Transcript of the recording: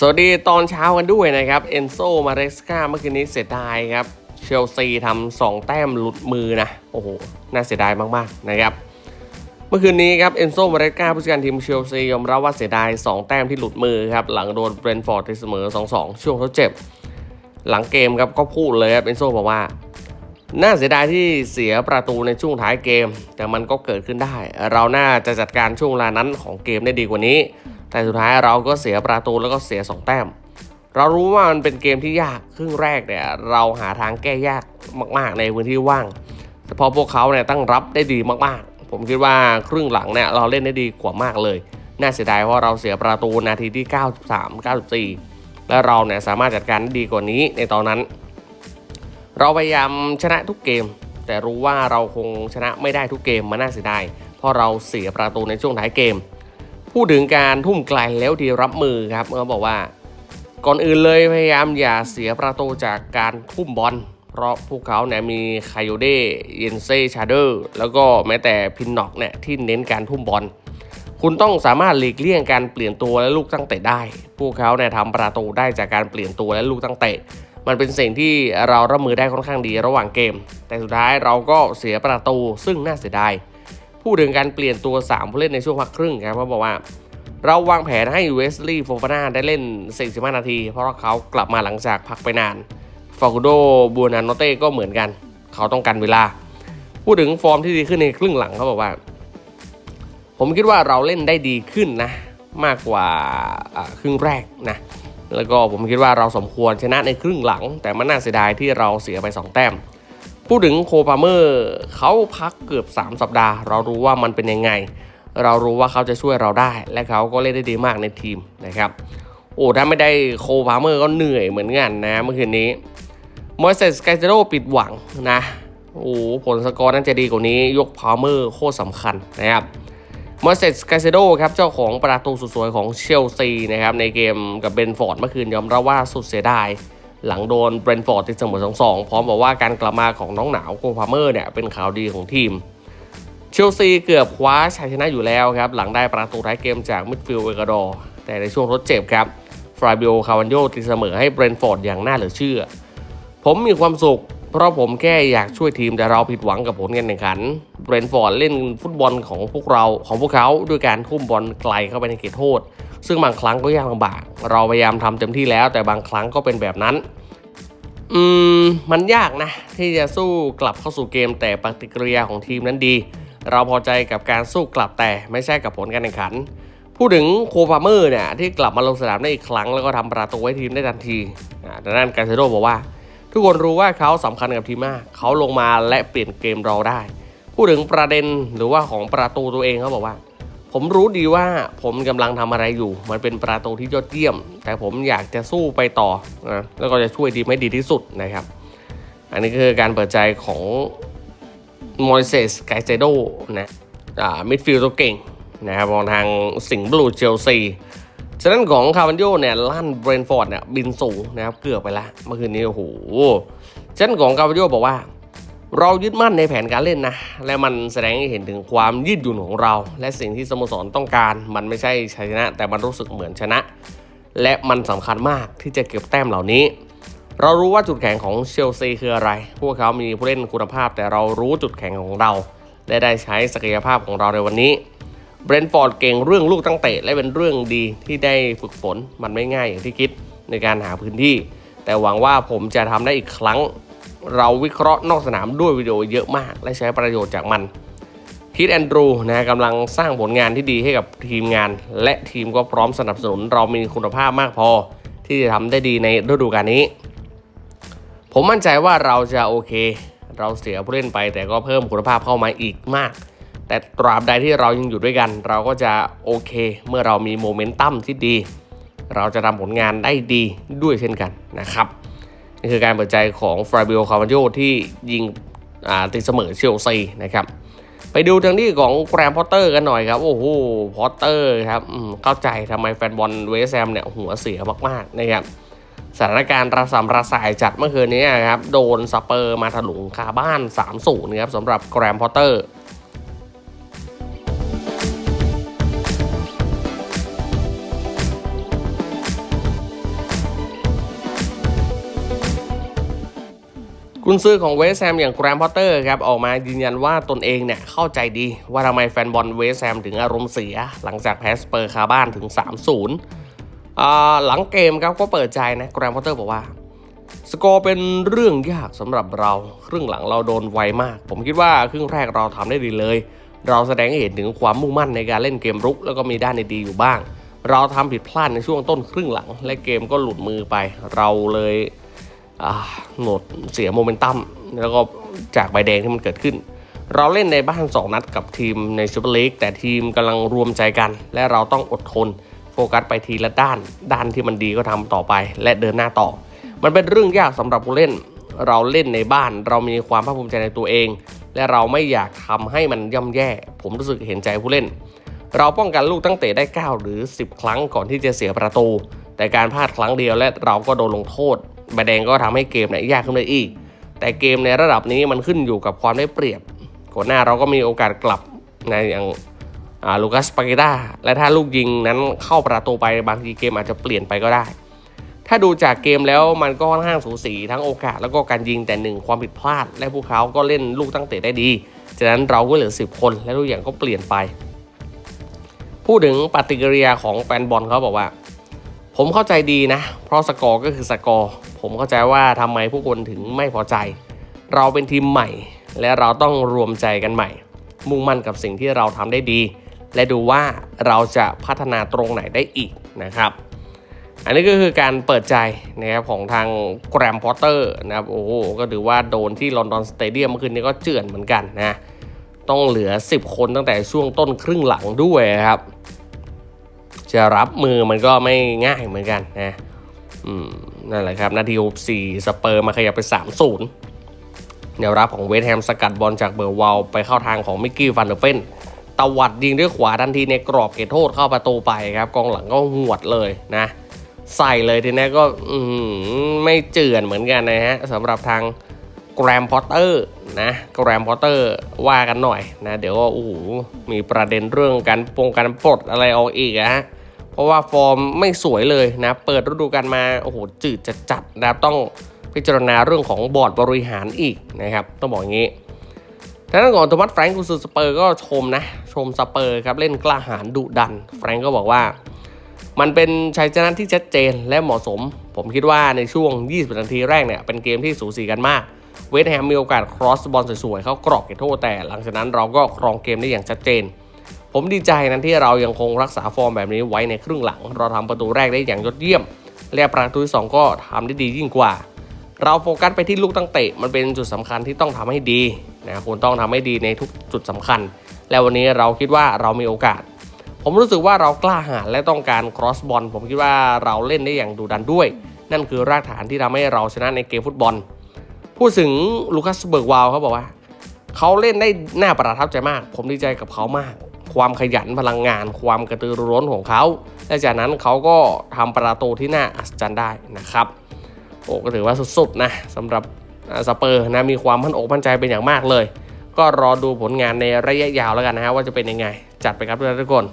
สวัสดีตอนเช้ากันด้วยนะครับ เอนโซมาเรสกาเมื่อคืนนี้เสียดายครับ เชลซีทำสองแต้มหลุดมือนะ โอ้โห น่าเสียดายมากๆนะครับ เมื่อคืนนี้ครับ เอนโซมาเรสกาผู้จัดการทีมเชลซียอมรับว่าเสียดาย 2 แต้มที่หลุดมือครับ หลังโดนเบรนฟอร์ดตีเสมอ 2-2 ช่วงทดเจ็บ หลังเกมครับก็พูดเลยครับ เอนโซบอกว่า น่าเสียดายที่เสียประตูในช่วงท้ายเกม แต่มันก็เกิดขึ้นได้ เราน่าจะจัดการช่วงเวลานั้นของเกมได้ดีกว่านี้ แต่สุดท้ายเราก็เสียประตูแล้วก็เสีย 2 แต้ม เรารู้ว่ามันเป็นเกมที่ยากครึ่งแรกเนี่ยเราหาทางแก้ยากมากๆในพื้นที่ว่าง แต่พอพวกเขาเนี่ยตั้งรับได้ดีมากๆ ผมคิดว่าครึ่งหลังเนี่ยเราเล่นได้ดีกว่ามากเลย น่าเสียดายเพราะเราเสียประตูนาทีที่ 93 94 และเราเนี่ยสามารถจัดการได้ดีกว่านี้ในตอนนั้น เราพยายามชนะทุกเกม แต่รู้ว่าเราคงชนะไม่ได้ทุกเกมมันน่าเสียดายเพราะเราเสียประตูในช่วงท้ายเกม พูดถึงการทุ่มไกลแล้วดีรับมือครับเขาบอกว่า ก่อนอื่นเลยพยายามอย่าเสียประตูจากการทุ่มบอล เพราะพวกเขาเนี่ยมีคายโยเดเยนเซชาเดอร์ แล้วก็แม้แต่พินน็อกเนี่ยที่เน้นการทุ่มบอล คุณต้องสามารถหลีกเลี่ยงการเปลี่ยนตัวและลูกตั้งเตะได้ พวกเขาเนี่ยทำประตูได้จากการเปลี่ยนตัวและลูกตั้งเตะมันเป็นสิ่งที่เรารับมือได้ค่อนข้างดีระหว่างเกม แต่สุดท้ายเราก็เสียประตูซึ่งน่าเสียดาย พูดถึงการเปลี่ยนตัว 3 ผู้เล่นในช่วงพักครึ่งครับเขาบอกว่า เราวางแผนให้เวสลีย์โฟฟาน่าได้เล่น 45 นาที เพราะเขากลับมาหลังจากพักไปนานฟาคูโดบูนานโนเต้ก็เหมือนกัน เขาต้องการเวลา พูดถึงฟอร์มที่ดีขึ้นในครึ่งหลังเขาบอกว่า ผมคิดว่าเราเล่นได้ดีขึ้นนะ มากกว่าอ่าครึ่งแรกนะแล้วก็ผมคิดว่าเราสมควรชนะในครึ่งหลัง แต่มันน่าเสียดายที่เราเสียไป 2 แต้ม พูดถึงโคปาเมอร์เขาพักเกือบ 3 สัปดาห์ เรารู้ว่ามันเป็นยังไง เรารู้ว่าเขาจะช่วยเราได้ และเขาก็เล่นได้ดีมากในทีมนะครับโอ้ถ้าไม่ได้โคปาเมอร์ก็เหนื่อยเหมือนกันนะเมื่อคืนนี้มอยเซสไกเซโรปิดหวังนะโอ้ผลสกอร์น่าจะดีกว่านี้ยกพาเมอร์โคตรสำคัญนะครับมอสเซสกเซโดครับเจ้าของประตูสุดสวยของเชลซีนะครับในเกมกับเบนฟอร์ดเมื่อคืนยอมรับว่าสุดเสียดาย หลังโดนเบรนฟอร์ดติดเสมอ2-2 พร้อมบอกว่าการกลับมาของน้องหนาวโคพาเมอร์เนี่ยเป็นข่าวดีของทีมเชลซีเกือบคว้าชัยชนะอยู่แล้วครับหลังได้ประตูท้ายเกมจากมิดฟิลด์เอกวาดอร์แต่ในช่วงทดเจ็บครับฟราบิโอคาวันโยตีเสมอให้เบรนฟอร์ดอย่างน่าเหลือเชื่อ ผมมีความสุข เพราะผมแค่อยากช่วยทีมแต่เราผิดหวังกับผลการแข่งขันเบรนฟอร์ดเล่นฟุตบอลของพวกเราของพวกเขาด้วยการทุ่มบอลไกลเข้าไปในเขตโทษ ซึ่งบางครั้งก็ยากลำบาก เราพยายามทำเต็มที่แล้ว แต่บางครั้งก็เป็นแบบนั้น อืม มันยากนะ ที่จะสู้กลับเข้าสู่เกม แต่ปฏิกิริยาของทีมนั้นดี เราพอใจกับการสู้กลับแต่ไม่ใช่กับผลการแข่งขัน พูดถึงโคพาเมอร์เนี่ยที่กลับมาลงสนามได้อีกครั้งแล้วก็ทำประตูให้ทีมได้ทันทีอ่าดังนั้นการเซโดบอกว่า ทุกคนรู้ว่าเขาสำคัญกับทีมมาก เขาลงมาและเปลี่ยนเกมเราได้ พูดถึงประเด็นหรือว่าของประตูตัวเองเขาบอกว่า ผมรู้ดีว่าผมกำลังทำอะไรอยู่ มันเป็นประตูที่ยอดเยี่ยม แต่ผมอยากจะสู้ไปต่อนะแล้วก็จะช่วยทีมให้ดีที่สุดนะครับ อันนี้คือการเปิดใจของมอยเซสไกเซโดนะมิดฟิลด์ตัวเก่งนะครับของทางสิงห์บลูเชลซีฉะนั้นของคาร์วันโยเนี่ยลั่นเบรนฟอร์ดเนี่ยบินสูงนะครับเกือบไปละเมื่อคืนนี้โอ้โหฉะนั้นของคาร์วันโยบอกว่า เรายึดมั่นในแผนการเล่นนะ และมันแสดงให้เห็นถึงความยืดหยุ่นของเรา และสิ่งที่สโมสรต้องการ มันไม่ใช่ชัยชนะ แต่มันรู้สึกเหมือนชนะ และมันสำคัญมากที่จะเก็บแต้มเหล่านี้ เรารู้ว่าจุดแข็งของเชลซีคืออะไร พวกเขามีผู้เล่นคุณภาพ แต่เรารู้จุดแข็งของเรา และได้ใช้ศักยภาพของเราในวันนี้เบรนฟอร์ดเก่งเรื่องลูกตั้งเตะและเป็นเรื่องดีที่ได้ฝึกฝนมันไม่ง่ายอย่างที่คิดในการหาพื้นที่ แต่หวังว่าผมจะทำได้อีกครั้ง เราวิเคราะห์นอกสนามด้วยวิดีโอเยอะมาก และใช้ประโยชน์จากมันคิดแอนดรูนะกำลังสร้างผลงานที่ดีให้กับทีมงาน และทีมก็พร้อมสนับสนุนเรามีคุณภาพมากพอ ที่จะทำได้ดีในฤดูกาลนี้ ผมมั่นใจว่าเราจะโอเค เราเสียผู้เล่นไปแต่ก็เพิ่มคุณภาพเข้ามาอีกมาก แต่ตราบใดที่เรายังอยู่ด้วยกัน เราก็จะโอเค เมื่อเรามีโมเมนตัมที่ดี เราจะทำผลงานได้ดีด้วยเช่นกันนะครับ นี่คือการเปิดใจของฟราบิโอคาร์วาโยที่ยิงอ่าตีเสมอเชลซีนะครับไปดูทางที่ของแกรมพอตเตอร์กันหน่อยครับโอ้โหพอตเตอร์ครับเข้าใจทำไมแฟนบอลเวสแฮมเนี่ยหัวเสียมากๆนะครับสถานการณ์ระสำระสายจัดเมื่อคืนนี้ครับ โดนสเปอร์มาถลุงคาบ้าน 3-0นะครับสำหรับแกรมพอตเตอร์ กุนซือของเวสแฮมอย่างแกรมพอตเตอร์ครับออกมายืนยันว่าตนเองเนี่ยเข้าใจดีว่าทำไมแฟนบอลเวสแฮมถึงอารมณ์เสีย หลังจากแพ้สเปอร์คาบ้านถึง 3-0 หลังเกมครับก็เปิดใจนะแกรมพอตเตอร์บอกว่า สกอร์เป็นเรื่องยากสำหรับเรา ครึ่งหลังเราโดนไวมาก ผมคิดว่าครึ่งแรกเราทำได้ดีเลย เราแสดงให้เห็นถึงความมุ่งมั่นในการเล่นเกมรุก แล้วก็มีด้านดีอยู่บ้าง เราทำผิดพลาดในช่วงต้นครึ่งหลัง และเกมก็หลุดมือไป เราเลย หมดเสียโมเมนตัมแล้วก็จากใบแดงที่มันเกิดขึ้น เราเล่นในบ้าน 2 นัดกับทีมในซูเปอร์ลีกแต่ทีมกำลังรวมใจกัน และเราต้องอดทน โฟกัสไปทีละด้าน ด้านที่มันดีก็ทำต่อไป และเดินหน้าต่อ มันเป็นเรื่องยากสำหรับผู้เล่น เราเล่นในบ้าน เรามีความภาคภูมิใจในตัวเอง และเราไม่อยากทำให้มันย่ำแย่ ผมรู้สึกเห็นใจผู้เล่น เราป้องกันลูกตั้งเตะได้ 9 หรือ 10 ครั้งก่อนที่จะเสียประตู แต่การพลาดครั้งเดียวและเราก็โดนลงโทษ ใบแดงก็ทำให้เกมเนี่ยยากขึ้นไปอีก แต่เกมในระดับนี้มันขึ้นอยู่กับความได้เปรียบก่อนหน้าเราก็มีโอกาสกลับในอย่างลูคัสปาเกต้าและถ้าลูกยิงนั้นเข้าประตูไปบางทีเกมอาจจะเปลี่ยนไปก็ได้ ถ้าดูจากเกมแล้วมันก็ค่อนข้างสูสีทั้งโอกาสแล้วก็การยิงแต่หนึ่งความผิดพลาด และพวกเขาก็เล่นลูกตั้งเตะได้ดีฉะนั้นเราก็เหลือ 10 คนและทุกอย่างก็เปลี่ยนไป พูดถึงปฏิกิริยาของแฟนบอลเขาบอกว่า ผมเข้าใจดีนะ เพราะสกอร์ก็คือสกอร์ ผมเข้าใจว่าทำไมผู้คนถึงไม่พอใจ เราเป็นทีมใหม่ และเราต้องรวมใจกันใหม่ มุ่งมั่นกับสิ่งที่เราทำได้ดี และดูว่าเราจะพัฒนาตรงไหนได้อีกนะครับ อันนี้ก็คือการเปิดใจนะครับของทางแกรมพอตเตอร์นะครับโอ้โหก็ถือว่าโดนที่ลอนดอนสเตเดียมเมื่อคืนนี้ก็เจือนเหมือนกันนะต้องเหลือ 10 คนตั้งแต่ช่วงต้นครึ่งหลังด้วยครับจะรับมือมันก็ไม่ง่ายเหมือนกันนะ อืม นั่นแหละครับ นาที64สเปอร์มาขยับไป 3-0แนวรับของเวสแฮมสกัดบอลจากเบอร์วาลไปเข้าทางของมิกกี้ฟันเดอร์เฟนตวัดยิงด้วยขวาทันทีในกรอบเขตโทษเข้าประตูไปครับ กองหลังก็หวดเลยนะ ใส่เลยทีนี้ก็ไม่เจือนเหมือนกันนะฮะสำหรับทางแกรมพอตเตอร์นะแกรมพอตเตอร์ว่ากันหน่อยนะ เดี๋ยวก็โอ้โหมีประเด็นเรื่องการปงการปลดอะไรออกอีกอะฮะ ราะว่าฟอร์มไม่สวยเลยนะ เปิดฤดูกาลมาโอ้โหจืดจะจัดนะครับต้องพิจารณาเรื่องของบอร์ดบริหารอีกนะครับ ต้องบอกอย่างนี้ทางด้านของโทมัสแฟรงก์กุนซือสเปอร์ก็ชมนะ ชมสเปอร์ครับเล่นกล้าหาญดุดัน แฟรงก์ก็บอกว่า มันเป็นชัยชนะที่ชัดเจนและเหมาะสม ผมคิดว่าในช่วง 20 นาทีแรกเนี่ย เป็นเกมที่สูสีกันมาก เวสต์แฮมมีโอกาสครอสบอลสวยๆ เขากรอบเขตโทษแต่หลังจากนั้นเราก็ครองเกมได้อย่างชัดเจน ผมดีใจนั้นที่เรายังคงรักษาฟอร์มแบบนี้ไว้ในครึ่งหลัง เราทำประตูแรกได้อย่างยอดเยี่ยม และประตูที่สองก็ทำได้ดียิ่งกว่า เราโฟกัสไปที่ลูกตั้งเตะ มันเป็นจุดสำคัญที่ต้องทำให้ดีนะคุณต้องทำให้ดีในทุกจุดสำคัญ และวันนี้เราคิดว่าเรามีโอกาส ผมรู้สึกว่าเรากล้าหาญและต้องการ cross บอลผมคิดว่าเราเล่นได้อย่างดุดันด้วย นั่นคือรากฐานที่ทำให้เราชนะในเกมฟุตบอล พูดถึงลูคัสเบิร์กวาลเขาบอกว่าเขาเล่นได้น่าประทับใจมาก ผมดีใจกับเขามาก ความขยันพลังงาน ความกระตือรือร้นของเขา และจากนั้นเขาก็ทำประตูที่น่าอัศจรรย์ได้นะครับ โอ้ก็ถือว่าสุดๆนะสำหรับสเปอร์นะมีความมั่นอกมั่นใจเป็นอย่างมากเลย ก็รอดูผลงานในระยะยาวแล้วกันนะฮะว่าจะเป็นยังไง จัดไปครับทุกคน